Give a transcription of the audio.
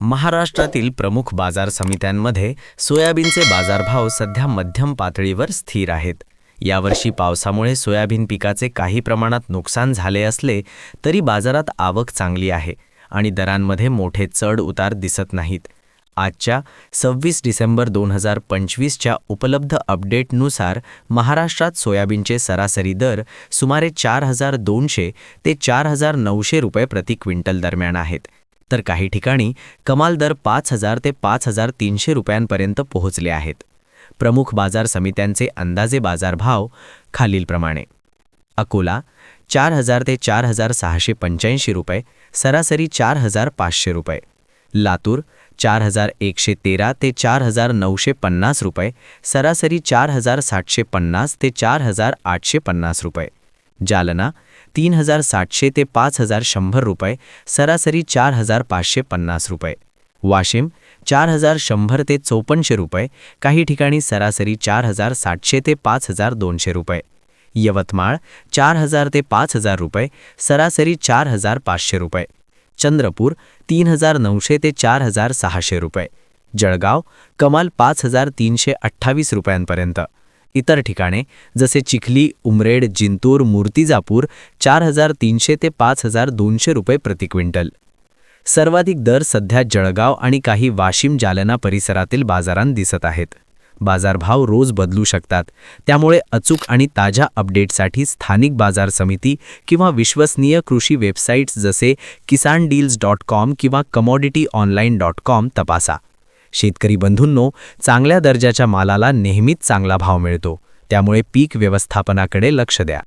महाराष्ट्रातील प्रमुख बाजार समित्यांमध्ये सोयाबीनचे बाजारभाव सध्या मध्यम पातळीवर स्थिर आहेत. यावर्षी पावसामुळे सोयाबीन पिकाचे काही प्रमाणात नुकसान झाले असले तरी बाजारात आवक चांगली आहे आणि दरांमध्ये मोठे चढ उतार दिसत नाहीत. आजच्या सव्वीस डिसेंबर दोन हजार पंचवीसच्या उपलब्ध अपडेटनुसार महाराष्ट्रात सोयाबीनचे सरासरी दर सुमारे चार हजार दोनशे ते चार हजार नऊशे रुपये प्रति क्विंटल दरम्यान आहेत. तर काही ठिकाणी कमाल दर पाच हजार ते पाच हजार तीनशे रुपयांपर्यंत पोहोचले आहेत. प्रमुख बाजार समित्यांचे अंदाजे बाजारभाव खालीलप्रमाणे. अकोला चार हजार ते चार हजार सहाशे पंच्याऐंशी रुपये सरासरी चार हजार पाचशे रुपये. लातूर चार हजार एकशे तेरा ते चार हजार नऊशे पन्नास रुपये सरासरी चार हजार सातशे पन्नास ते चार हजार आठशे पन्नास रुपये. जालना तीन हजार सातशे ते पाच हजार शंभर रुपये सरासरी चार हजार पाचशे पन्नास रुपये. वाशिम चार हजार शंभर ते चौपन्नशे रुपये काही ठिकाणी सरासरी चार हजार सातशे ते पाच हजार दोनशे रुपये. यवतमाळ चार हजार ते पाच हजार रुपये सरासरी चार हजार पाचशे रुपये. चंद्रपूर तीन हजार नऊशे ते चार हजार सहाशे रुपये. जळगाव कमाल पाच हजार तीनशे अठ्ठावीस रुपयांपर्यंत. इतर ठिकाणे जसे चिखली उमरेड जिंतूर मूर्तिजापूर चार हजार तीनशे ते पाच हजार दोनशे रुपये प्रति क्विंटल. सर्वाधिक दर सध्या जळगाव आणि काही वाशिम जालना परिसरातील बाजारांत दिसत आहेत. बाजारभाव रोज बदलू शकतात. त्यामुळे अचूक आणि ताज्या अपडेटसाठी स्थानिक बाजार समिती किंवा विश्वसनीय कृषी वेबसाईट्स जसे किसान डील्स डॉट कॉम किंवा कमॉडिटी ऑनलाईन डॉट कॉम तपासा. शेतकरी बंधूंनो चांगल्या दर्जाच्या मालाला नेहमीच चांगला भाव मिळतो. त्यामुळे पीक व्यवस्थापनाकडे लक्ष द्या.